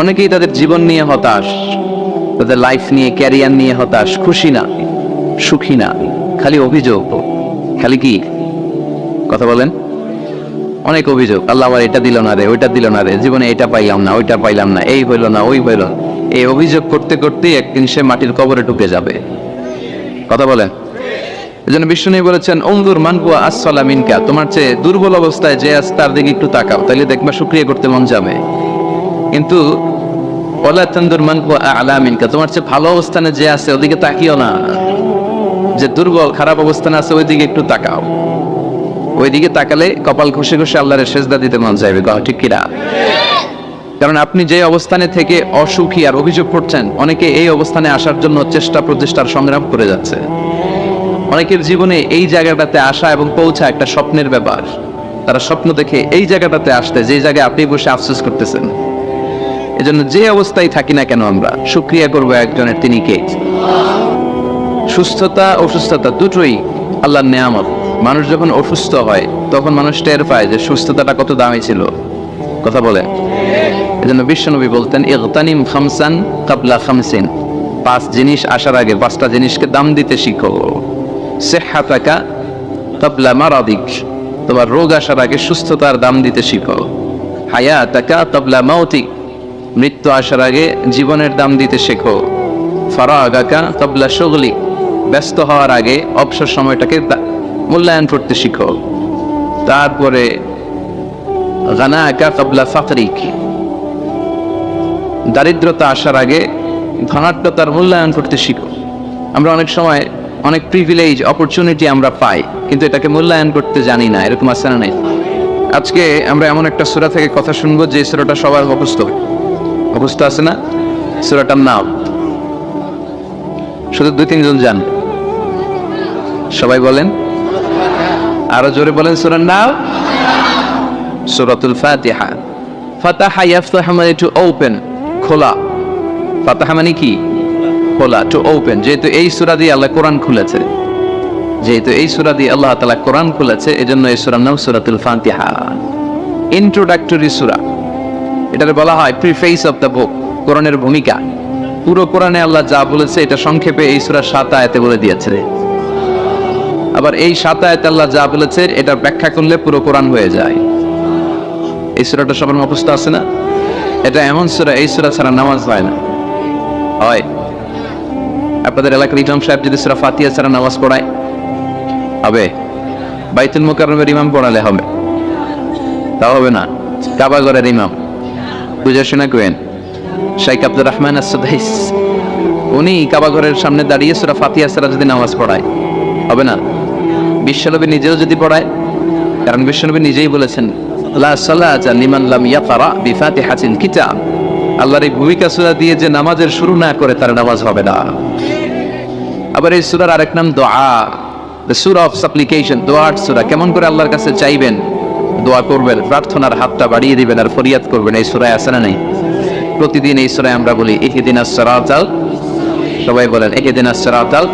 অনেকেই তাদের জীবন নিয়ে হতাশ, তাদের লাইফ নিয়ে ক্যারিয়ার নিয়ে হতাশ, খুশি না, সুখী না, খালি অভিযোগ। খালি কি? কথা বলেন। অনেক অভিযোগ। আল্লাহ আমার এটা দিল না রে, ওইটা দিল না রে, জীবনে এটা পাইলাম না, ওইটা পাইলাম না, এই হইল না, ওই হইল এই অভিযোগ করতে করতে একদিন সে মাটির কবরে ঢুকে যাবে। কথা বলেন। এই জন্য বিষ্ণু বলেছেন অন্দুর মানকুয়া আসসালা মিনকা তোমার চেয়ে দুর্বল অবস্থায় যে আছে তার দিকে একটু তাকাও, তাইলে দেখবা শুক্রিয়া করতে মন যাবে। কিন্তু তোমার চেয়ে ভালো অবস্থানে যে আছে ওদিকে তাকিও না। যে দুর্বল, খারাপ অবস্থানে আছে ওইদিকে একটু তাকাও। ওইদিকে তাকালে কপাল আল্লাহরের সেজদা দিতে মন কথা ঠিক কিনা? কারণ আপনি যে অবস্থানে থেকে অসুখী আর অভিযোগ করছেন, অনেকে এই অবস্থানে আসার জন্য চেষ্টা প্রচেষ্টার সংগ্রাম করে যাচ্ছে। অনেকের জীবনে এই জায়গাটাতে আসা এবং পৌঁছা একটা স্বপ্নের ব্যাপার। তারা স্বপ্ন দেখে এই জায়গাটাতে আসতে, যে জায়গায় আপনি বসে আফসোস করতেছেন। এজন্য যে অবস্থায় থাকি না কেন আমরা সুক্রিয়া করব একজনের, তিনি কে? সুস্থতা, অসুস্থতা দুটোই আল্লাহর নেয়ামত। মানুষ যখন অসুস্থ হয়, তখন মানুষ টের পায় যে সুস্থতাটা কত দামি ছিল। কথা বলে। এজন্য বিশ্বনবী বলতেন, ইগতানিম খামসান কাবলা খামসিন। পাঁচ জিনিস আসার আগে পাঁচটা জিনিসকে দাম দিতে শিখো। সেহাতাকা কাবলা মারাদিক। তোমার রোগ আসার আগে সুস্থতার দাম দিতে শিখো। হায়াতাকা কাবলা মাউতিক। মৃত্যু আসার আগে জীবনের দাম দিতে শেখো। ফারাগাকা তবলা শগলিক ব্যস্ত হওয়ার আগে অবসর সময়টাকে মূল্যায়ন করতে শিখো। তারপরে গানাকা কাবলা ফাকরিক দারিদ্রতা আসার আগে ধনাঢ্যতার মূল্যায়ন করতে শিখো। আমরা অনেক সময় অনেক প্রিভিলেজ অপরচুনিটি আমরা পাই, কিন্তু এটাকে মূল্যায়ন করতে জানি না, এরকম আছে না নেই? আজকে আমরা এমন একটা সুরা থেকে কথা শুনব যে সুরাটা সবার মুখস্থ। মুখস্থ আছে না? সুরাটার নাম। শুধু দুই, তিনজন যান। সবাই বলেন। আরও জোরে বলেন সুরার নাম। সুরাতুল ফাতিহা। ফাতাহা মানে টু ওপেন খোলা। ফাতাহা মানে কি? খোলা টু ওপেন যেহেতু এই সূরা দিয়ে আল্লাহ কোরআন খুলেছে। যেহেতু এই সূরা দিয়ে আল্লাহ তাআলা কোরআন খুলেছে, এজন্য এই সূরার নাম সূরাতুল ফাতিহা। ইন্ট্রোডাক্টরি সূরা। এটারে বলা হয় প্রিফেস অফ দ্য বুক কোরআনের ভূমিকা। পুরো কোরআনে আল্লাহ যা বলেছে, এটা সংক্ষেপে এই সূরা সাত আয়াতে বলে দিয়েছে আবার এই সাত আয়াতে আল্লাহ যা বলেছে এটা ব্যাখ্যা করলে পুরো কোরআন হয়ে যায়। এই সুরাটা সবার মুখস্থ আছে না? এটা এমন সুরা, এই সুরা ছাড়া নামাজ হয় না। হয়। আপনাদের এলাকার ইমাম সাহেব যদি সুরা ফাতিহা ছাড়া নামাজ পড়ায়, হবে। বাইতুল মোকাররমের ইমাম পড়ালে হবে। তাও হবে না। কাবাগরের ইমাম। বুঝে শোনা কোয়েন। শাইখ আব্দুর রহমান উনি কাবাগরের সামনে দাঁড়িয়ে সুরা ফাতিহা ছাড়া যদি নামাজ পড়ায়, হবে না? বিশ্বনবী নিজেও যদি পড়ায়, কারণ বিশ্বনবী নিজেই বলেছেন আল্লাহর এই ভূমিকা সূরা দিয়ে যে নামাজের শুরু না করে, তার নামাজ হবে না। আবার এই সূরার আরেক নাম দোয়া দ্য সূরা অফ সাপ্লিকেশন দোয়ার সূরা, কেমন করে আল্লাহর কাছে চাইবেন? দোয়া করবেন, প্রার্থনার হাতটা বাড়িয়ে দিবেন আর ফরিয়াদ করবেন। এই সুরায় আছে না নেই? প্রতিদিন এই সুরায় আমরা বলি ইহদিনাস সিরাতাল সবাই বলেন ইহদিনাস সিরাতাল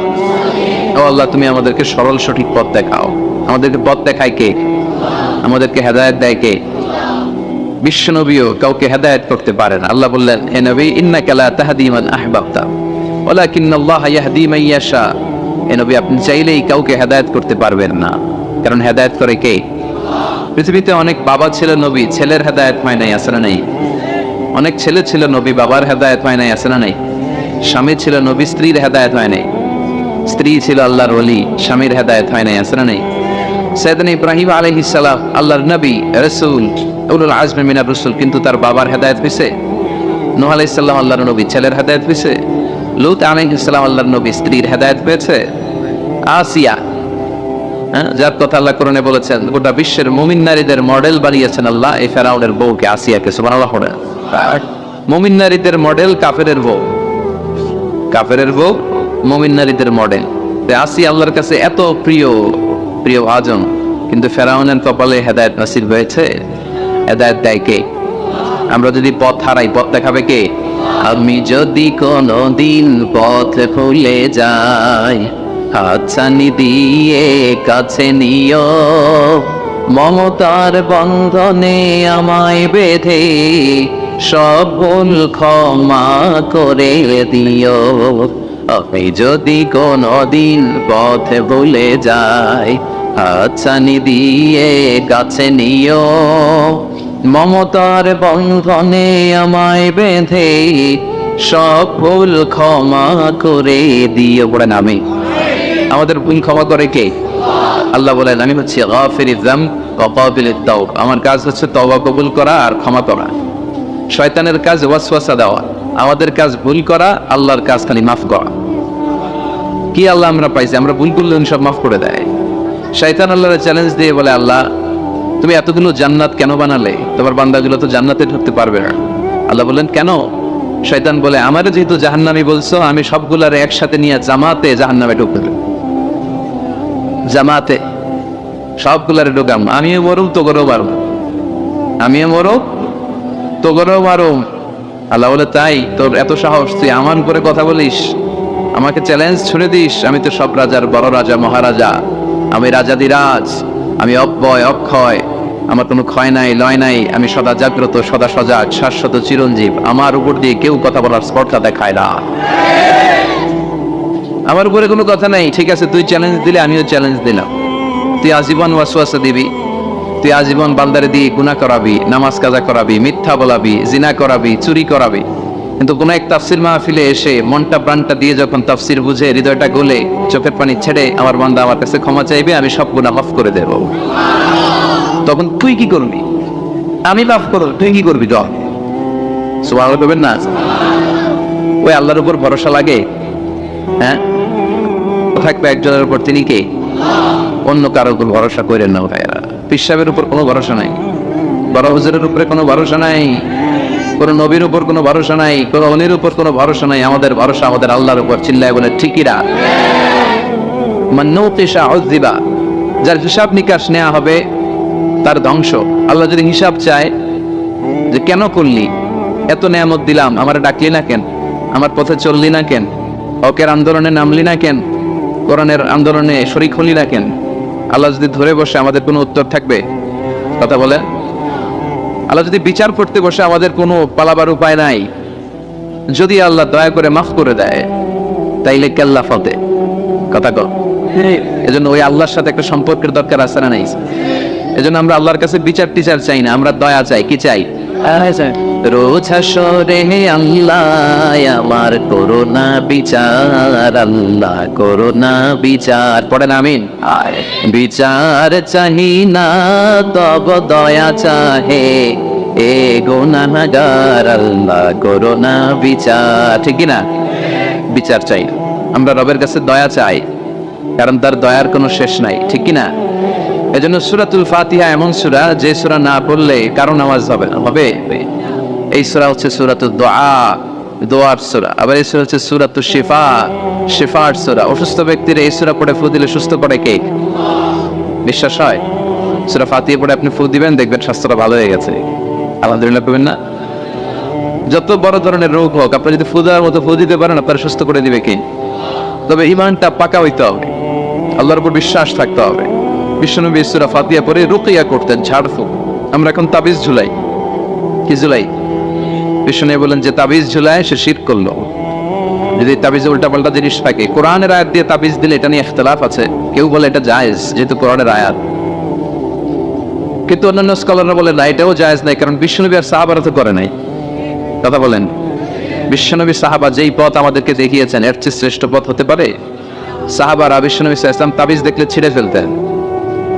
ও আল্লাহ, তুমি আমাদেরকে সরল সঠিক পথ দেখাও। আমাদেরকে পথ দেখায় কে? আমাদেরকে হেদায়ত দেয় কে? বিশ্বনবীও কাউকে হেদায়ত করতে পারেন আল্লাহ বললেন, হে নবী, ইন্নাকা লা তাহদি মান আহবাবতা, ওয়ালাকিন্নাল্লাহ ইয়াহদি মান ইয়াশা। হে নবী, আপনি চাইলেই কাউকে হেদায়ত করতে পারবেন না। কারণ হেদায়ত করে কে? পৃথিবীতে অনেক বাবা ছিল নবী, ছেলের হেদায়েত হয় নাই না নেই? অনেক ছেলে ছিল নবী, বাবার হেদায়ত হয় নাই না নেই? স্বামী ছিল নবী, স্ত্রীর হেদায়ত হয় নাই। স্ত্রী ছিল আল্লাহর ওলি, স্বামীর হেদায়ত হয় নাই না নেই? সৈয়দনা ইব্রাহিম আলাইহিস সালাম, আল্লাহর নবী, রসুল, উলুল আজমি মিনার রসুল, কিন্তু তার বাবার হেদায়েত হইছে। নূহ আলাইহিস সালাম, আল্লাহর নবী, ছেলের হেদায়েত হইছে। লুত আলাইহিস সালাম, আল্লাহর নবী, স্ত্রীর হেদায়েত পেয়েছে আসিয়া যার কথা আল্লাহ কোরআনে বলেছেন, গোটা বিশ্বের মুমিন নারীদের মডেল বানিয়েছেন আল্লাহ, এই ফেরাউনের বউকে, আসিয়াকে, সুবহানাল্লাহ পড়ে। মুমিন নারীদের মডেল কাফেরের বউ। কাফেরের বউ, মুমিন নারীদের মডেল। আসি আল্লাহর কাছে এত প্রিয় প্রিয় ভাজন কিন্তু ফেরাউনের কপালে হেদায়েত নসিব হয়েছে। হেদায়েত দেয় কে? আমরা যদি পথ হারাই, পথ দেখাবে কে? আমি যদি কোনো দিন পথ ভুলে যাই হাতছানি দিয়ে কাছে নিও। মমতার বন্ধনে আমায় বেঁধে সব ভুল ক্ষমা করে দিও। আমি যদি কোনদিন পথ ভুলে যাই হাতছানি দিয়ে গাছে নিও। মমতার বন্ধনে আমায় বেঁধে সব ভুল ক্ষমা করে দিও। বলেন আমি আমাদের ভুল ক্ষমা করে কে? আল্লাহ বলেন, আমি হচ্ছে আমার কাজ হচ্ছে তওবা কবুল করা আর ক্ষমা করা। শয়তানের কাজ ওয়াসওয়াসা দেওয়া। আমাদের কাজ ভুল করা, আল্লাহর কাজ খালি মাফ করা। কি আল্লাহ আমরা পাইছি? আমরা ভুল করলে সব মাফ করে দেয়। শয়তান আল্লাহর চ্যালেঞ্জ দিয়ে বলে, আল্লাহ, তুমি এতগুলো জান্নাত কেন বানালে? তোমার বান্দাগুলো তো জান্নাতে ঢুকতে পারবে না। আল্লাহ বললেন, কেন? শয়তান বলে, আমারে যেহেতু জাহান্নামি বলছো, আমি সবগুলার একসাথে নিয়ে জামাতে জাহান্নামে ঢুকতে। জামাতে, সবগুলারে ঢুকাম আমিও মরুম, তোগরও মারুম আমিও মরুম, তোগরও মারুম আল্লাহ বলে, তাই তোর এত সাহস, তুই আমার উপরে কথা বলিস। আমাকে চ্যালেঞ্জ ছুড়ে দিস। আমি তো সব রাজার বড় রাজা, মহারাজা। আমি রাজাদিরাজ আমি অব্যয়, অক্ষয়। আমার কোনো ক্ষয় নাই, লয় নাই। আমি সদা জাগ্রত, সদা সজাগ, শাশ্বত, চিরঞ্জীব। আমার উপর দিয়ে কেউ কথা বলার স্পর্ধা দেখায় না। আমার উপরে কোনো কথা নাই। ঠিক আছে, তুই চ্যালেঞ্জ দিলে, আমিও চ্যালেঞ্জ দিলাম। তুই আজীবন ওয়াসওয়াসা দিবি। তুই আজীবন বান্দারে দিয়ে গুনাহ করাবি, নামাজ কাজা করাবি, মিথ্যা বলাবি, জিনা করাবি, চুরি করাবি। কিন্তু কোনো এক তাফসির মাহফিলে এসে মনটা প্রাণটা দিয়ে যখন তাফসির বুঝে, হৃদয়টা গলে, চোখের পানি ছেড়ে আমার বান্দা আমার কাছে ক্ষমা চাইবে, আমি সব গুনাহ মাফ করে দেব। তখন তুই কি করবি? আমি মাফ করব, তুই কি করবি? জ সুবহানাল্লাহ করবেন না? ওই আল্লাহর উপর ভরসা লাগে। হ্যাঁ? থাকবে একজনের উপর তিনি কে? অন্য কারও উপর ভরসা করেন না ভাইয়ারা। পিসাবের উপর কোনো ভরসা নাই। বড় হুজুরের উপরে কোনো ভরসা নাই। কোন নবীর উপর কোনো ভরসা নাই। কোন অনির উপর কোনো ভরসা নাই। আমাদের ভরসা আমাদের আল্লাহর উপর, চিল্লায় বলে ঠিকিরা মান্নৌতিসা যার হিসাব নিকাশ নেওয়া হবে, তার ধ্বংস। আল্লাহ যদি হিসাব চায় যে, কেন করলি? এত নেয়ামত দিলাম। আমার ডাকলি না কেন? আমার পথে চললি না কেন? হকের আন্দোলনে নামলি না কেন? কোরআনের আন্দোলনে শরিক হলি না কেন? আল্লাহ যদি ধরে বসে আমাদের কোনো উত্তর থাকবে? কথা বলে আল্লাহ যদি বিচার করতে বসে আমাদের কোনো পালাবার উপায় নাই? যদি আল্লাহ দয়া করে মাফ করে দেয় তাইলে কেল্লা ফতে। কথা কর এজন্য ওই আল্লাহর সাথে একটা সম্পর্কের দরকার আছে না নাই? এজন্য আমরা আল্লাহর কাছে বিচার টিচার চাই না আমরা দয়া চাই। কি চাই? রোজ হাসরে আল্লাহ আমার করোনা বিচার আল্লাহ করোনা বিচার। পড়েন আমিন। বিচার চাহি না তব দয়া চাহে। এ গোনাগার আল্লাহ করোনা বিচার। ঠিক না বিচার চাই আমরা রবের কাছে দয়া চাই কারণ তার দয়ার কোনো শেষ নাই। ঠিক কি না এজন্য সুরাতুল ফাতিহা এমন সুরা যে সুরা না পড়লে কারও নামাজ হবে না। হবে? এই সুরা হচ্ছে সুরাতুল দোয়া, দোয়ার সুরা। আবার এই সুরা হচ্ছে সুরাতুল শিফা, শিফার সুরা। অসুস্থ ব্যক্তির এই সুরা পড়ে ফু দিলে সুস্থ করে কে? বিশ্বাস হয়? সুরা ফাতিহা পড়ে আপনি ফু দিবেন, দেখবেন স্বাস্থ্যটা ভালো হয়ে গেছে। আলহামদুলিল্লাহ পাবেন না। যত বড় ধরনের রোগ হোক, আপনি যদি ফু দেওয়ার মতো ফু দিতে পারেন, আপনার সুস্থ করে দিবে কি? তবে ইমানটা পাকা হইতে হবে। আল্লাহর উপর বিশ্বাস থাকতে হবে। বিশ্বনবী ইসুরা ফাতিয়া পরে রুকিয়া করতেন, ঝাড়ফুঁক। আমরা এখন তাবিজ ঝুলাই। কি ঝুলাই? বিশ্বনবী বলেন যে তাবিজ ঝুলায় সে শির করল। যদি তাবিজে উল্টাপাল্টা জিনিস থাকে, কোরআনের আয়াত দিয়ে তাবিজ দিলে এটা নিয়ে ইখতলাফ আছে। কেউ বলে এটা জায়েজ, যেহেতু কোরআনের আয়াত। কিন্তু অন্যান্য স্কলাররা বলে, না, এটাও জায়েজ নাই, কারণ বিশ্বনবী আর সাহাবারা তো করে নাই। কথা বলেন। বিশ্বনবী সাহাবা যেই পথ আমাদেরকে দেখিয়েছেন, এর চেয়ে শ্রেষ্ঠ পথ হতে পারে? সাহাবারা বিশ্বনবী ইসলাম তাবিজ দেখলে ছিঁড়ে ফেলতেন।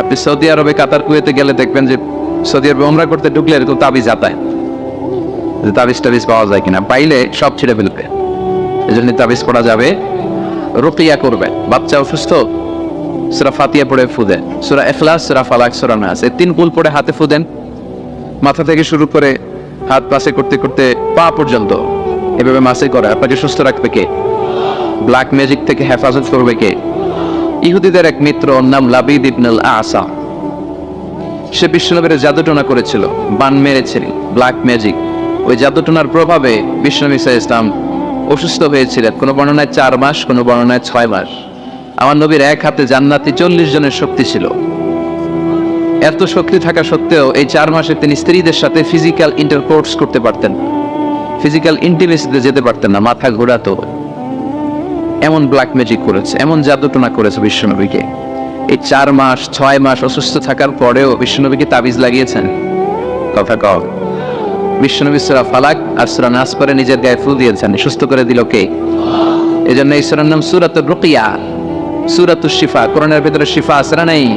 আপনি সৌদি আরবে, কাতার, কুয়েতে গেলে দেখবেন যে সৌদি আরবে ওমরা করতে ঢুকলে এরকম তাবিজ আতায় যে তাবিজ টাবিজ পাওয়া যায় কিনা। পাইলে সব ছিঁড়ে ফেলবে। এই জন্য তাবিজ পড়া যাবে। রুকিয়া করবে বাচ্চা অসুস্থ, সুরা ফাতিয়া পড়ে ফুদেন সুরা এখলাস সুরা ফালাক, সুরা নাস। এই তিন কুল পড়ে হাতে ফুদেন মাথা থেকে শুরু করে হাত পাশে করতে করতে পা পর্যন্ত এভাবে মাসে করে। আপনাকে সুস্থ রাখবে কে? ব্ল্যাক ম্যাজিক থেকে হেফাজত করবে কে? ইহুদিদের এক মিত্র নাম লাবিদ ইবনুল আসা। সে বিশ্বনবীর জাদুটনা করেছিল, বান মেরেছিল ব্ল্যাক ম্যাজিক ওই জাদুটনার প্রভাবে বিশ্বনবী ইসা ইসলাম অসুস্থ হয়েছিলেন, কোনো বর্ণনায় চার মাস, কোনো বর্ণনায় ছয় মাস। আমার নবীর এক হাতে জান্নাতি চল্লিশ জনের শক্তি ছিল। এত শক্তি থাকা সত্ত্বেও এই চার মাসে তিনি স্ত্রীদের সাথে ফিজিক্যাল ইন্টারকোর্স করতে পারতেন ফিজিক্যাল ইন্টিমেসিতে যেতে পারতেন না, মাথা ঘোরাতো। এমন ব্ল্যাক ম্যাজিক করেছে এমন জাদুটনা করেছে বিশ্বনবীকে এই চার মাস ছয় মাস অসুস্থ থাকার পরেও বিশ্বনবীকে তাবিজ লাগিয়েছেন কথা কও বিশ্বনবী সুরা ফালাক আর সুরা নাস পরে নিজের গায়ে ফুল দিয়েছেন সুস্থ করে দিল কে এই জন্য এই সুরার নাম সুরাতুর রুকিয়া সুরাতুর শিফা কোরআনের ভিতরে শিফা আছে না নেই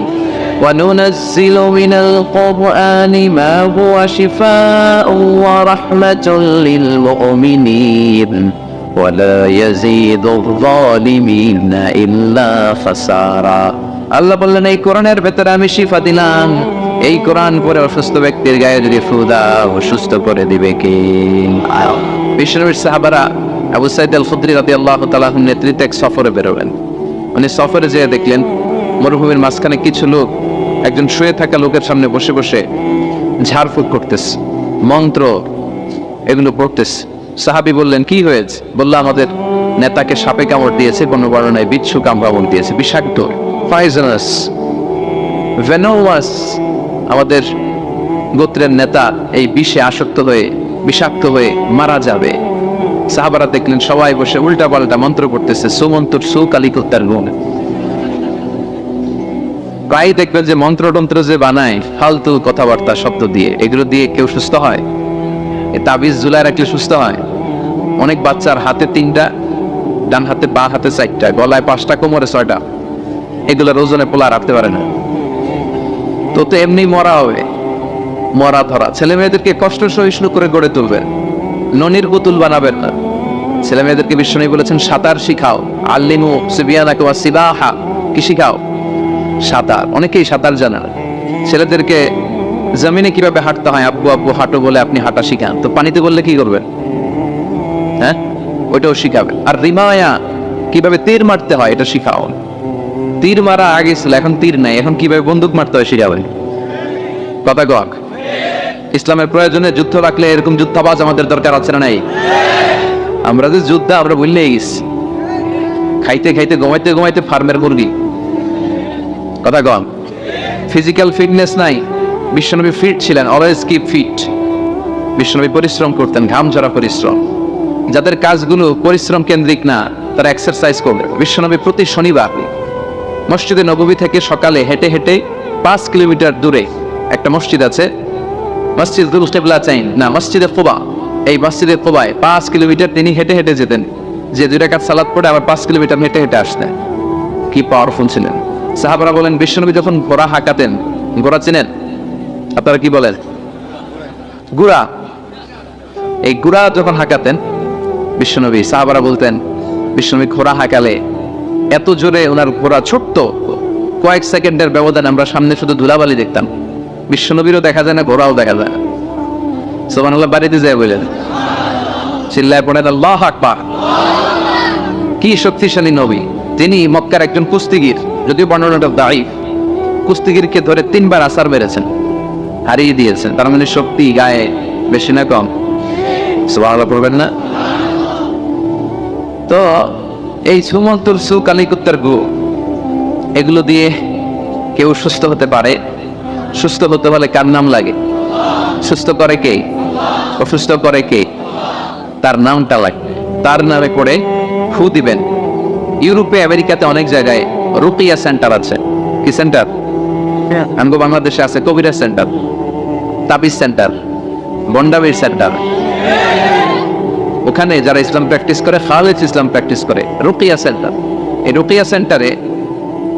وننزل من القرآن ما هو شفاء ورحمة للمؤمنين ولا يزيد الظالمين إلا خسارا আল্লাহ বললেন এই কোরআনের ভেতরে আমি শিফা দিলাম এই কোরআন পরে অসুস্থ ব্যক্তির গায়ে যদি ফু দাও সুস্থ করে দিবে কে বিষ্ণুবীর সাহাবারা আবু সাইদ আল খুদ্রি রাতি আল্লাহ তালাহ নেতৃত্বে এক সফরে বেরোবেন উনি সফরে যেয়ে দেখলেন মরুভূমির মাঝখানে কিছু লোক একজন শুয়ে থাকা লোকের সামনে বসে বসে ঝাড়ফুঁক করতেছে মন্ত্র এগুলো পড়তেছে সাহাবি বললেন, কি হয়েছে? বলল, আমাদের নেতাকে সাপে কামড় দিয়েছে কোনো বর্ণনায় বিচ্ছু কামড় দিয়েছে, বিষাক্ত পয়জনাস ভেনোয়াস আমাদের গোত্রের নেতা এই বিষে আসক্ত হয়ে, বিষাক্ত হয়ে মারা যাবে। সাহাবারা দেখলেন, সবাই বসে উল্টা পাল্টা মন্ত্র করতেছে সুমন্তর সু কালিকুত্তার গুণ। প্রায় দেখবেন যে মন্ত্র টন্ত্র যে বানায়, ফালতু কথাবার্তা শব্দ দিয়ে, এগুলো দিয়ে কেউ সুস্থ হয়? এ তাবিজ জুলাই রাখলে সুস্থ হয়। অনেক বাচ্চার হাতে তিনটা, ডান হাতে, বা হাতে চারটা, গলায় পাঁচটা, কোমরে ছয়টা। এগুলোর ওজনে পোলা রাখতে পারে না। তো তো এমনি মরা হবে। মরা ধরা। ছেলে মেয়েদেরকে কষ্ট সহিষ্ণু করে গড়ে তুলবেন। ননির পুতুল বানাবেন না। ছেলে মেয়েদেরকে বিশ্বনবী বলেছেন, সাঁতার শিখাও। আল্লিমু সিবিয়ানাকে ওয়া সিবাহা। কি শিখাও? সাঁতার। অনেকেই সাঁতার জানে না। ছেলেদেরকে জমিনে কীভাবে হাঁটতে হয়? আব্বু আব্বু, হাঁটো বলে আপনি হাঁটা শিখান। তো পানিতে বললে কি করবেন হ্যাঁ? ওইটাও শিখাবেন আর রিমায়া, কীভাবে তীর মারতে হয়, এটা শিখাও। তীর মারা আগে ছিল, এখন তীর নাই। এখন কীভাবে বন্দুক মারতে হয় শিখাবেন কথা কক ইসলামের প্রয়োজনে যুদ্ধ রাখলে এরকম যুদ্ধাবাজ আমাদের দরকার আছে না নাই? আমরা যে যুদ্ধ, আমরা গেছি। খাইতে খাইতে, ঘুমাইতে ঘুমাইতে ফার্মের মুরগি। কথা কম ফিজিক্যাল ফিটনেস নাই। বিশ্বনবী ফিট ছিলেন অলওয়েজ কিপ ফিট বিশ্বনবী পরিশ্রম করতেন, ঘাম ঝরা পরিশ্রম। যাদের কাজগুলো পরিশ্রম কেন্দ্রিক না, তারা এক্সারসাইজ করবে। বিশ্বনবী প্রতি শনিবার মসজিদে নববী থেকে সকালে হেঁটে হেঁটে পাঁচ কিলোমিটার দূরে একটা মসজিদ আছে, মসজিদ দুলস্টেবলা চাইন, না, মসজিদে কোবা। এই মসজিদে কোবায় পাঁচ কিলোমিটার তিনি হেঁটে হেঁটে যেতেন। যে দুই টাকার সালাদ পড়ে আবার পাঁচ কিলোমিটার হেঁটে হেঁটে আসতেন। কি পাওয়ারফুল ছিলেন। সাহাবারা বলেন, বিশ্বনবী যখন ঘোড়া হাঁকাতেন, ঘোড়া চিনেন আপনারা কি বলেন? গুড়া। এই গুড়া যখন হাঁকাতেন, বিশ্বনবী সাহাবারা বলতেন, বিশ্বনবী ঘোড়া হাঁকালে এত জোরে ওনার ঘোড়া ছোট্ট কয়েক সেকেন্ডের ব্যবধানে আমরা সামনে শুধু ধুলাবালি দেখতাম। বিশ্বনবীরও দেখা যায় না, ঘোড়াও দেখা যায় না। সোমান বাড়িতে যায় বললেন, চিল্লায় পড়েন, আল্লাহ আকবার। কি শক্তিশালী নবী। তিনি মক্কার একজন কুস্তিগির, যদিও বর্ণনাটা দায়ী কুস্তিগিরকে ধরে তিনবার আসার মেরেছেন। হারিয়ে দিয়েছেন। তার মানে শক্তি গায়ে বেশি না কম। সুবহানাল্লাহ পড়বেন না? তো এই সুমন্তুর সু কালিকুত্তার গু এগুলো দিয়ে কেউ সুস্থ হতে পারে। সুস্থ হতে হলে কার নাম লাগে? সুস্থ করে কে? অসুস্থ করে কে? তার নামটা লাগবে। তার নামে করে ফু দিবেন। ইউরোপে, আমেরিকাতে অনেক জায়গায় রুকিয়া সেন্টার আছে। কি সেন্টার? আমগো বাংলাদেশে আছে কবিরা সেন্টার, তাবিজ সেন্টার, বন্ডাবির সেন্টার। ওখানে যারা ইসলাম প্র্যাকটিস করে, খালেজ ইসলাম প্র্যাকটিস করে, রুকিয়া সেন্টার। এই রুকিয়া সেন্টারে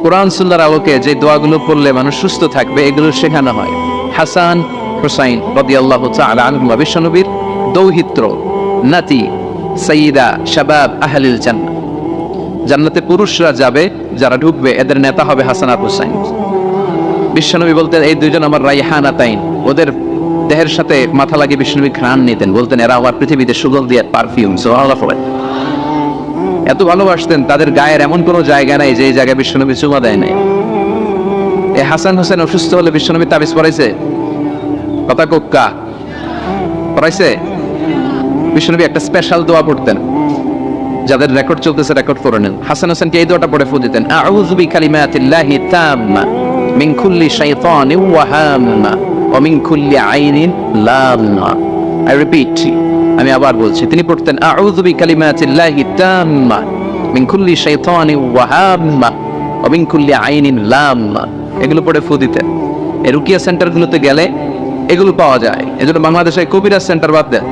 কোরআন সুন্নার আলোকে যে দোয়াগুলো পড়লে মানুষ সুস্থ থাকবে, এগুলো শেখানো হয়। হাসান হুসাইন রদি আল্লাহ আনহুমা, বিশ্বনবীর দৌহিত্র, নাতি সঈদা শাবাব আহলিল জান্নাত জান্নাতে পুরুষরা যাবে, যারা ঢুকবে, এদের নেতা হবে হাসান আর হুসাইন বিশ্বনবী বলতেন, এই দুইজন আমার রাইহানা তাইন। ওদের দেহের সাথে মাথা লাগিয়ে বিশ্বনবী ঘ্রাণ নিতেন। বলতেন, এরা আমার পৃথিবীতে সুগন্ধ দিয়ে পারফিউম। এত ভালোবাসতেন, তাদের গায়ের এমন কোনো জায়গা নাই যে জায়গায় বিশ্বনবী চুমা দেয় নাই। এই হাসান হোসেন অসুস্থ হলে বিশ্বনবী তাবিজ পড়াইছে? কথা কোক্কা পড়াইছে? বিশ্বনবী একটা স্পেশাল দোয়া পড়তেন, যাদের রেকর্ড চলতেছে রেকর্ড করে নেন। হাসান হোসেনকে এই দোয়াটা পড়ে ফু দিতেন, আউযু বিকালিমাতিল্লাহি তাম্মা। মিন কুল্লি শাইতানিন ওয়া হাম্মা ওয়া মিন কুল্লি আইনিন লাম্মা। আই রিপিট আমি আবার বলছি, তিনি পড়তেন, আউযু বিকালিমাতিল্লাহি তাম্মা মিন কুল্লি শাইতানিন ওয়া হাম্মা ওয়া মিন কুল্লি আইনিন লাম্মা। এগুলো পড়ে ফু এই রুকিয়া সেন্টারগুলোতে গেলে এগুলো পাওয়া যায়। এজন্য বাংলাদেশে কবিরাজ সেন্টার বাদ দেন।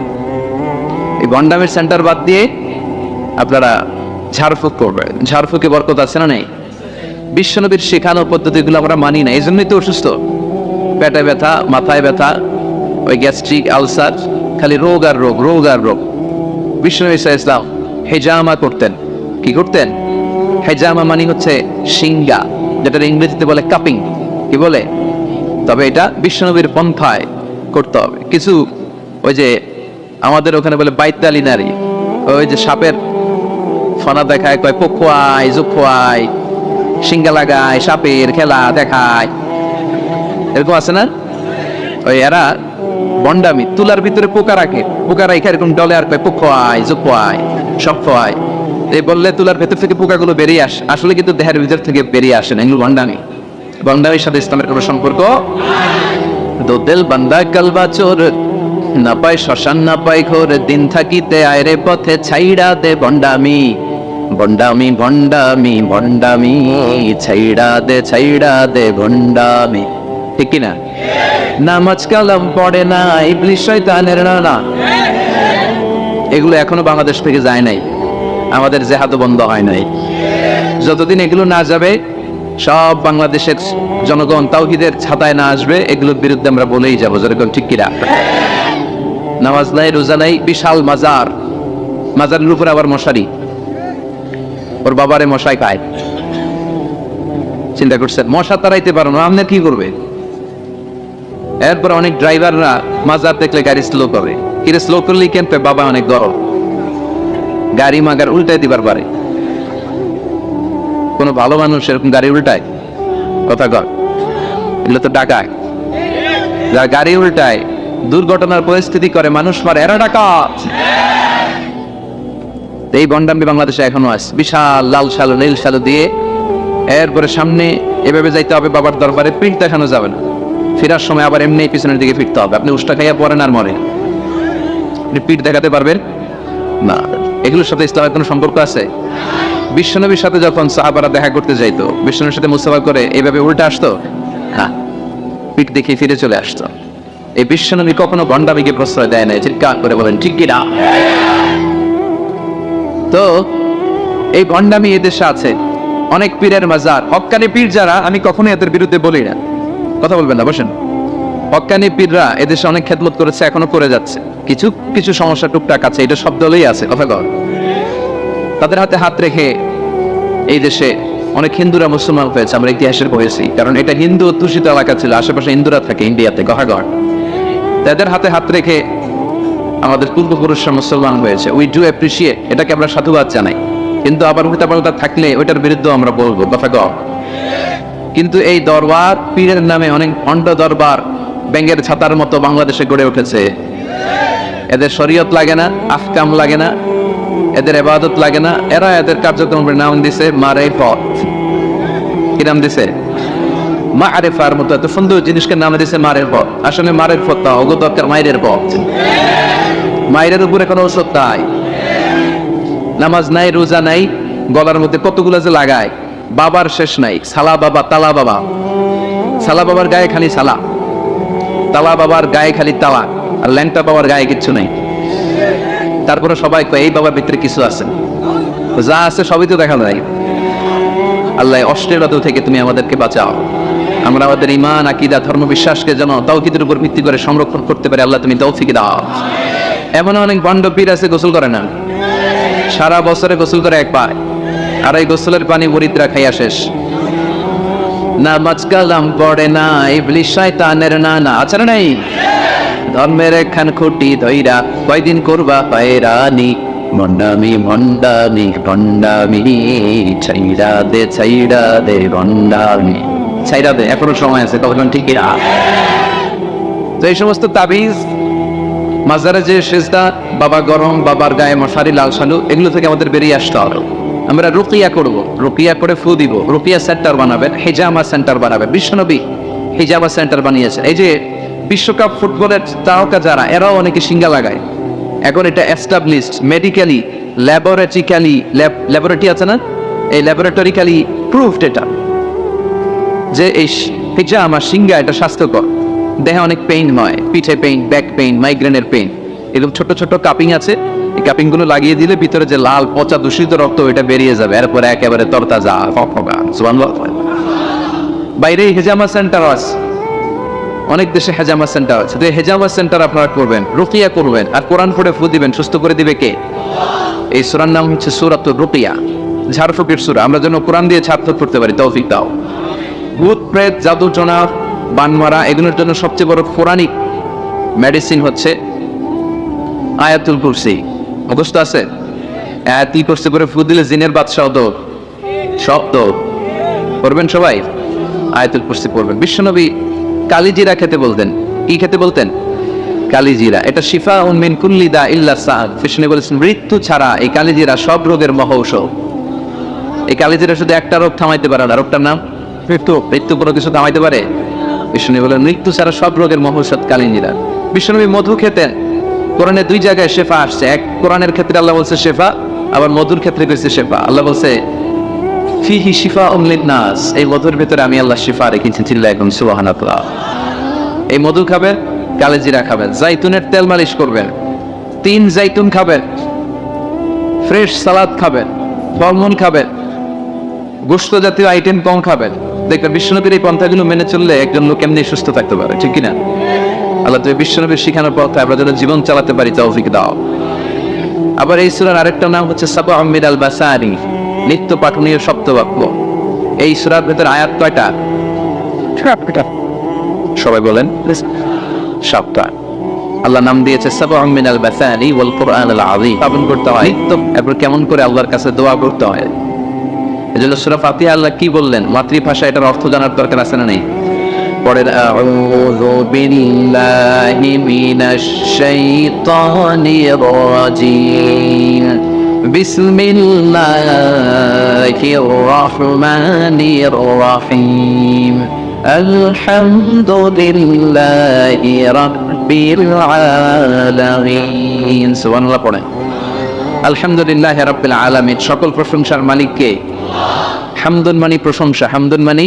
এই গন্ডামের সেন্টার বাদ দিয়ে আপনারা ঝাড়ফুঁক করবেন। ঝাড়ফুঁকে বরকত আছে না নেই? বিশ্বনবীর শেখানো পদ্ধতিগুলো আমরা মানি না এই জন্যই তো অসুস্থ। পেটে ব্যথা, মাথায় ব্যথা, ওই গ্যাস্ট্রিক আলসার, খালি রোগ আর রোগ রোগ আর রোগ। বিশ্বনবী ইসা ইসলাম হেজামা করতেন। কি করতেন? হেজামা মানে হচ্ছে সিঙ্গা যেটা ইংরেজিতে বলে কাপিং। কি বলে? তবে এটা বিশ্বনবীর পন্থায় করতে হবে। কিছু ওই যে আমাদের ওখানে বলে বাইতালি নারী, ওই যে সাপের ফনা দেখায়, কয় পক্ষুয়ায় জুখুয়ায় সিঙ্গা লাগায়, সাপের খেলা দেখায়। এরকম আছে না? ওই এরা বন্ডামি, তুলার ভিতরে পোকা রাখে। পোকা রাখে এরকম ডলে আর কয় পক্ষুয়ায় জুখুয়ায় সব খোয়ায়। এই বললে তুলার ভেতর থেকে পোকাগুলো বেরিয়ে আসে আসলে কিন্তু দেহের ভিতর থেকে বেরিয়ে আসে না, এগুলো বন্ডামি। বন্ডামির সাথে ইসলামের কোনো সম্পর্ক? দো দিল বান্দা কালবা চোর না পায় শ্মশান, না পাই ঘোর। দিন থাকিতে আয়রে পথে ছাইড়া দে বন্ডামি। বন্ডামি বন্ডামি বন্ডামি ছাইড়া দে ছাইড়া দে বন্ডামি ঠিক কি না নামাজ কালাম পড়ে না, ইবলিশ শয়তানের না এগুলো এখনও বাংলাদেশ থেকে যায় নাই। আমাদের জেহাদও বন্ধ হয় নাই। যতদিন এগুলো না যাবে, সব বাংলাদেশের জনগণ তাওহিদের ছাতায় না আসবে, এগুলোর বিরুদ্ধে আমরা বলেই যাব। যেরকম ঠিক কিরা নামাজ নাই, রোজা নাই, বিশাল মাজার। মাজারের উপরে আবার মশারি। ওর বাবারে মশাই খায় চিন্তা করছেন, মশা তাড়াইতে পারো না আপনার কি করবে? এরপর অনেক ড্রাইভাররা মাজার দেখলে গাড়ি স্লো করে। কিরে স্লো করলেই কেন? বাবা অনেক গরম গাড়ি মাগার উল্টাই দিবার পারে। কোনো ভালো মানুষ এরকম গাড়ি উল্টায়? কথা কর এগুলো তো ডাকায়। যারা গাড়ি উল্টায়, দুর্ঘটনার পরিস্থিতি করে, মানুষ মারে। এরা ডাকাত। এই বন্ডাম্বি বাংলাদেশে এখনও আছে। বিশাল লাল সালো নীল সালো দিয়ে এরপরে সামনে এভাবে যাইতে হবে বাবার দরবারে, পিঠ দেখানো যাবে না। ফেরার সময় আবার এমনি পিছনের দিকে ফিরতে হবে। আপনি উষ্টা খাইয়া পড়েন আর মরে আপনি পিঠ দেখাতে পারবেন? না। এগুলোর সাথে ইসলামের কোনো সম্পর্ক আছে? বিশ্বনবীর সাথে যখন সাহাবারা দেখা করতে যাইতো, বিশ্বনবীর সাথে মুসাফা করে এইভাবে উল্টে আসতো? হ্যাঁ। পিঠ দেখে ফিরে চলে আসতো। এই বিশ্বনবী কখনো ভণ্ডামিকে প্রশ্রয় দেয় না চিৎকার করে বলেন, ঠিক কিনা তো এই ভণ্ডামি এদেশে আছে অনেক পীরের মাজার। হক্কানি পীর যারা, আমি কখনো এদের বিরুদ্ধে বলি না। কথা বলবেন না, বসেন। হক্কানি পীররা এদেশে অনেক খেদমত করেছে, এখনও করে যাচ্ছে। কিছু কিছু সমস্যা টুকটাক আছে, এটা সব দলেই আছে, কথা কর তাদের হাতে হাত রেখে এই দেশে অনেক হিন্দুরা মুসলমান হয়েছে, আমরা ইতিহাসের পড়েছি কারণ এটা হিন্দু অধ্যুষিত এলাকা ছিল, আশেপাশে হিন্দুরা থাকে ইন্ডিয়াতে গহাগড় তাদের হাতে হাত রেখে আমাদের পূর্বপুরুষরা মুসলমান হয়েছে। উই ডু অ্যাপ্রিসিয়েট এটাকে আমরা সাধুবাদ জানাই। কিন্তু আবার উল্টাপাল্টা থাকলে ওইটার বিরুদ্ধে আমরা বলব, কথা গ কিন্তু এই দরবার পীরের নামে অনেক অন্ড দরবার ব্যাঙ্গের ছাতার মতো বাংলাদেশে গড়ে উঠেছে। এদের শরীয়ত লাগে না আফকাম লাগে না, এদের এবাদত লাগে না, এরা এদের কার্যক্রমের নাম দিছে মারে পথ কি নাম দিছে? মা আরেফার মতো এত সুন্দর জিনিসকে নাম দিছে মারের পথ আসলে মারের পথ ওগো দরকার মায়ের পথ। মায়ের উপরে কোনো ওষুধ নাই। নামাজ নাই, রোজা নাই, গলার মধ্যে কতগুলো যে লাগায়, বাবার শেষ নাই। সালা বাবা, তালা বাবা। সালা বাবার গায়ে খালি সালা। তালা বাবার গায়ে খালি তালা। আর ল্যাংটা বাবার গায়ে কিচ্ছু নাই। তারপরে সবাই কয়, এই বাবার ভিতরে কিছু আছে যা আছে সবই তো দেখা যায়। আল্লাহ অশ্লীলতা থেকে তুমি আমাদেরকে বাঁচাও। আমরা আমাদের ইমান আকিদা ধর্ম বিশ্বাসকে যেন তৌকিদের উপর ভিত্তি করে সংরক্ষণ করতে পারে, আল্লাহ তুমি তৌফিক দাও। এমন অনেক বন্ড পীর আছে, গোসল করে না। সারা বছরে গোসল করে এক পায়। আর এই গোসলের পানি বরিদ্রা খাইয়া শেষ। না মাঝকালাম পড়ে না ইবলিশ শয়তানের না না আছে না নাই? ধর্মের একখান খুঁটি ধইরা কয়দিন করবা পায়রানি মন্ডামি মন্ডামি ভণ্ডামি ছাইরা দে ছাইরা দে ভণ্ডামি ছাইরা দে, এখনও সময় আছে তখন ঠিকই না তো এই সমস্ত তাবিজ মাজারে যে সেজদা, বাবা গরম, বাবার গায়ে মশারি, লাল সালু এগুলো থেকে আমাদের বেরিয়ে আসতে হবে। আমরা রুকিয়া করব, রুকিয়া করে ফু দিব। রুকিয়া সেন্টার বানাবেন হেজামা সেন্টার বানাবেন বিশ্বনবী হেজামা সেন্টার বানিয়েছেন। এই যে বিশ্বকাপ ফুটবলের তারকা যারা, এরাও অনেকে সিঙ্গা লাগায়। এখন এটা এস্টাবলিশড মেডিকেলি ল্যাবরেটরিক্যালি ল্যাবরেটরি আছে না? এই ল্যাবরেটরিক্যালি প্রুফড এটা। যে এই হিজা আমার সিঙ্গা এটা স্বাস্থ্যকর। দেহে অনেক পেইন হয়, পিঠে পেইন ব্যাক পেইন মাইগ্রেনের পেইন এরকম ছোট ছোট কাপিং আছে। এই কাপিংগুলো লাগিয়ে দিলে ভিতরে যে লাল, পচা, দূষিত রক্ত, ওইটা বেরিয়ে যাবে। এরপরে একেবারে তরতাজা বাইরে হেজামা সেন্টার আছে। অনেক দেশে হেজামা সেন্টার আছে। তো হেজামা সেন্টার আপনারা করবেন, রুকিয়া করবেন, আর কোরআন পড়ে ফু দিবেন, সুস্থ করে দিবে কে? এই সুরার নাম হচ্ছে সুরাতুর রুকিয়া। ঝাড়ফুকের সুরা। আমরা যেন কোরআন দিয়ে ছাড়ফুক করতে পারি, তৌফিক দাও। ভূত, প্রেত, জাদু বানমারা এগুলোর জন্য সবচেয়ে বড় পৌরাণিক মেডিসিন হচ্ছে আয়াতুল কুরসি। মুখস্থ আছে? আয়াতুল কুরসি করে ফু দিলে জিনের বাদশাহ তো সব তো করবেন সবাই? আয়াতুল কুরসি পড়বেন। বিশ্বনবী কালিজিরা খেতে বলতেন। কি খেতে বলতেন? কালিজিরা। এটা শিফা উনমিন কুল্লিদা ইল্লা সাদ কৃষ্ণ বলেছেন মৃত্যু ছাড়া এই কালিজিরা সব রোগের মহৌষধ এই কালিজিরা শুধু একটা রোগ থামাইতে পারে না। রোগটার নাম? মৃত্যু। মৃত্যু কোনো কিছু থামাইতে পারে? বিষ্ণু বলেন মৃত্যু ছাড়া সব রোগের মহৌষধ কালিজিরা বিষ্ণুনবী মধু খেতেন কোরআনে দুই জায়গায় শেফা আসছে। এক কোরআনের ক্ষেত্রে আল্লাহ বলছে শেফা, আবার মধুর ক্ষেত্রে কইছে শেফা। আল্লাহ বলছে, ফিহি শিফা নাস। এই মধুর আমি আল্লাহ শিফা রেখেছি চিল্লা একদম সুবহানাল্লাহ। এই মধু খাবেন কালেজিরা খাবেন জাইতুনের তেল মালিশ করবেন তিন জাইতুন খাবেন ফ্রেশ সালাদ খাবেন ফলমূল গোস্ত জাতীয় আইটেম কম খাবেন দেখবেন বিশ্বনবীর এই পন্থাগুলো মেনে চললে একজন লোক এমনি সুস্থ থাকতে পারে ঠিক কিনা? আল্লাহ তুমি বিশ্বনবীর শিখানোর পথে আমরা যেন জীবন চালাতে পারি তৌফিক দাও। আবার এই সুরার আরেকটা নাম হচ্ছে সাবা আহমিদ আল বাসারি নিত্য পাঠনীয় সপ্তবাক্য। এই সুরার ভেতর আয়াত কয়টা? সবাই বলেন সপ্তাহ আল্লাহ নাম দিয়েছে সাবা আহমিদ আল বাসারি ওয়াল কোরআন আল আযীম। পালন করতে হয়। নিত্য এরপর কেমন করে আল্লাহর কাছে দোয়া করতে হয়? এজন্য সূরা ফাতিহা আল্লাহ কি বললেন? মাতৃভাষা এটার অর্থ জানার দরকার আছে না নেই? পরের আউযু বিল্লাহি মিনাশ শাইতানির রাজিম। বিসমিল্লাহির রাহমানির রাহিম। আলহামদুলিল্লাহি রাব্বিল আলামিন। সুবহানাল্লাহ পড়েন। আলহামদুলিল্লাহ রাব্বিল আলামিন। সকল প্রশংসার মালিক কে হামদুন মানি প্রশংসা, হামদুন মানি।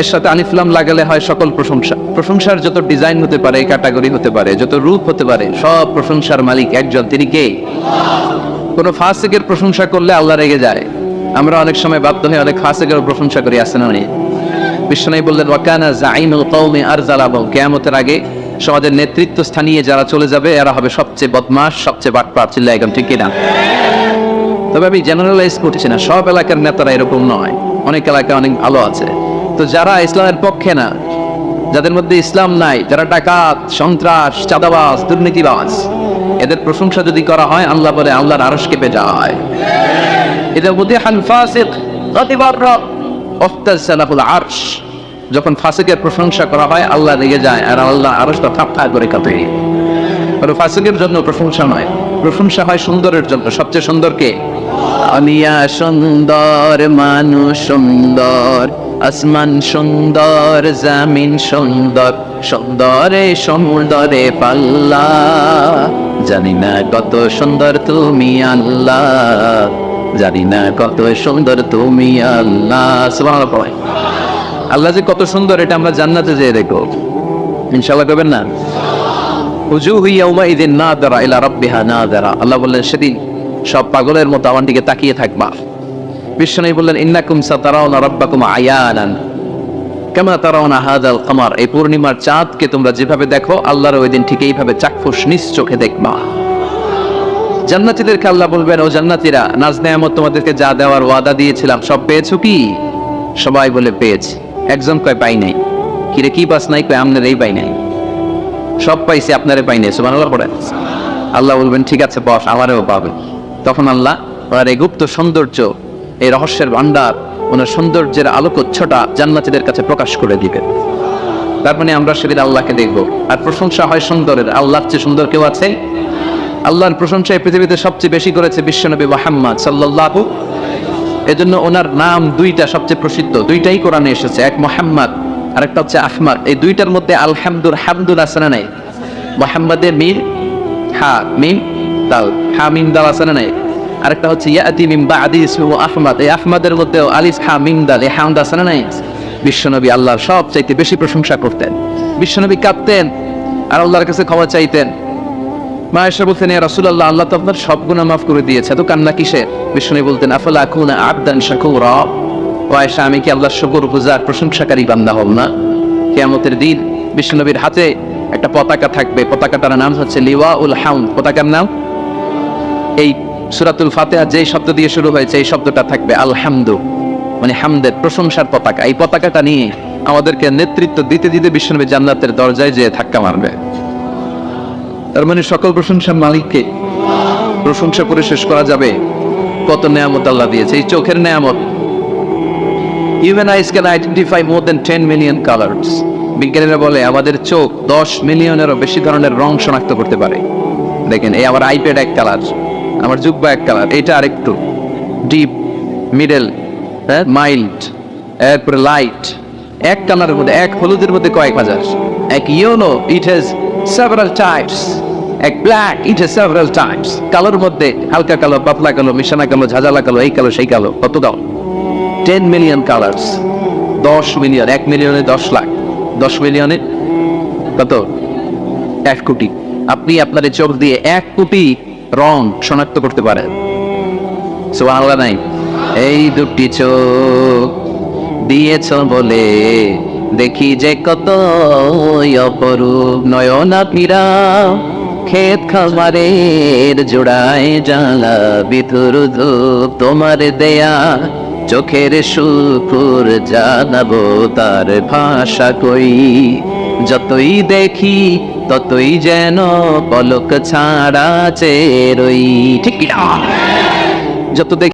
এর সাথে আনিফলাম লাগালে হয় সকল প্রশংসা। প্রশংসার যত ডিজাইন হতে পারে, ক্যাটাগরি হতে পারে, যত রূপ হতে পারে, সব প্রশংসার মালিক একজন। তিনি কে? কোন ফাসিকের প্রশংসা করলে আল্লাহ রেগে যায়। আমরা অনেক সময় বাধ্য হয়ে অনেক ফাসিকের প্রশংসা করি আসেন উনি বিশ্বনাই বললেন, ওয়াকানা জাইমুল কওমি আরজালাবু কিয়ামতের আগে সমাজের নেতৃত্ব স্থানীয় যারা চলে যাবে, এরা হবে সবচেয়ে বদমাশ, সবচেয়ে বাটপার। চিল্লা একদম ঠিক কিনা? তবে আমি জেনারেলাইজ করছি না, সব এলাকার নেতারা এরকম নয়। অনেক এলাকা অনেক ভালো আছে। তো যারা ইসলামের পক্ষে না, যাদের মধ্যে ইসলাম নাই, যারা ডাকাত, সন্ত্রাস, চাঁদাবাজ, দুর্নীতিবাজ, এদের প্রশংসা যদি করা হয়, আল্লাহ বলে আল্লাহর আরশ কেঁপে যায়। এদের মধ্যে আরশ। যখন ফাসিকের প্রশংসা করা হয়, আল্লাহ রেগে যায়, আর আল্লাহ আরশটা থাপ থাপ করে কাঁপে। ফাসিকের জন্য প্রশংসা নয়। প্রশংসা হয় সুন্দরের জন্য। সবচেয়ে সুন্দর আলিয়া সুন্দর মানুষ সুন্দর, আসমান সুন্দর, জামিন সুন্দর, সুন্দরে সুন্দরে পাল্লা। জানি না কত সুন্দর তুমি আল্লাহ, জানি না কত সুন্দর তুমি আল্লাহ। আল্লাহ যে কত সুন্দর, এটা আমরা জান্নাতে যেয়ে দেখো ইনশাআল্লাহ করবেন না? উজুহু ইয়াউমাইযিন নাযরা ইলা না নাযরা আল্লাহ বললেন, সেদিন সব পাগলের মতো আমার দিকে তাকিয়ে থাকবা। বিশ্বনবী বললেন, ইন্নাকুম সাতারাউনা রাব্বাকুম আয়ানান। কামা তারাউনা হাযাল কমার। এই পূর্ণিমার চাঁদকে তোমরা যেভাবে দেখো, আল্লাহর ওই দিন ঠিক এইভাবে চাক্ষুষ নিজ চোখে দেখবা। জান্নাতীদেরকে আল্লাহ বলবেন, ও জান্নাতীরা, নাজ নেয়ামত তোমাদেরকে যা দেওয়ার ওয়াদা দিয়েছিলাম, সব পেয়েছ কি? সবাই বলে, পেয়েছি। একজন কয়, পাই নাই। কিরে, কি পাস নাই? কয় আমনের এই পাই নাই। সব পাইছি আপনারে পাই নাই। সুবহানাল্লাহ পড়ে। আল্লাহ বলবেন, ঠিক আছে, বস, আমারেও পাবে তখন আল্লাহ ওনার এই গুপ্ত সৌন্দর্য, এই রহস্যের ভান্ডার ওনার সৌন্দর্যের আলোকচ্ছটা জান্নাতীদের কাছে প্রকাশ করে দিবেন তার মানে আমরা সেদিন আল্লাহকে দেখব। আর প্রশংসা হয় সুন্দরের। আল্লাহর চেয়ে সুন্দর কেউ আছে? আল্লাহর প্রশংসা পৃথিবীতে সবচেয়ে বেশি করেছে বিশ্বনবী মোহাম্মদ সাল্লাল্লাহু। এজন্য ওনার নাম দুইটা সবচেয়ে প্রসিদ্ধ। দুইটাই কোরআনে এসেছে। এক মোহাম্মদ, আরেকটা হচ্ছে আহমদ। এই দুইটার মধ্যে আলহামদুল হামদুল আছে না নাই? মোহাম্মদে মিম হা, মিম দাল হা মিম দাল আছে না নাই? আরেকটা হচ্ছে আহমদ। এই আহমদের মধ্যে আলিফ হা মিম দাল, এই হামদ আছে না নাই? বিশ্বনবী আল্লাহর সবচাইতে বেশি প্রশংসা করতেন। বিশ্বনবী কাঁদতেন আর আল্লাহর কাছে ক্ষমা চাইতেন। বলতেন, ইয়া রাসূলুল্লাহ, আল্লাহ তো আপনার সব গুনাহ মাফ করে দিয়েছে। তো কান্না বিষ্ণু বলতেন আবদান আয়েশা, আমি কি আল্লাহর শুকর গুজার, প্রশংসাকারী বান্দা হব না? কিয়ামতের দিন বিষ্ণুনবীর হাতে একটা পতাকা থাকবে। পতাকাটার নাম হচ্ছে লিওয়া উল হাউন। পতাকার নাম? এই সুরাতুল ফাতিহা যে শব্দ দিয়ে শুরু হয়েছে, এই শব্দটা থাকবে আলহামদু। মানে হামদের প্রশংসার পতাকা। এই পতাকাটা নিয়ে আমাদেরকে নেতৃত্ব দিতে দিতে বিষ্ণুনবী জান্নাতের দরজায় যেয়ে ধাক্কা মারবে। তার মানে সকল প্রশংসার মালিককে। প্রশংসা করে শেষ করা যাবে। কত নেয়ামত আল্লাহ দিয়েছে। এই চোখের নেয়ামত। Human eyes can identify more than ten million colours বিজ্ঞানীরা বলে, আমাদের চোখ দশ মিলিয়নেরও বেশি ধরনের রং শনাক্ত করতে পারে। দেখেন, এই আমার আইপ্যাড এক কালার আমার জুব্বা এক কালার এটা আরেকটু। ডিপ মিডল হ্যাঁ মাইল্ড এরপরে লাইট এক কালারের মধ্যে, এক হলুদের মধ্যে কয়েক হাজার। এক yellow it has several types এক black it has several types কালোর মধ্যে হালকা কালো, পাতলা কালো, মিশানা কালো, ঝাঁঝালা কালো, এই কালো, সেই কালো। কত কালো টেন মিলিয়ন কালার্স দশ মিলিয়ন এক মিলিয়নে দশ লাখ। দশ মিলিয়নে কত? এক কোটি। আপনি আপনার চোখ দিয়ে এক কোটি রং শনাক্ত করতে পারেন সুবহানাল্লাহ নাই? এই দুটি চোখ দিয়েছ বলে দেখি যে কত অপরূপ নয়না পীরা ক্ষেত খামারের জোড়ায় জ্বালা বিথুর ধূপ তোমার দেয়া চোখের শুকুর জানাব তার ভাষা কই? যতই দেখি ততই যেন পলক ছাড়া চেরই ঠিক যত দেখি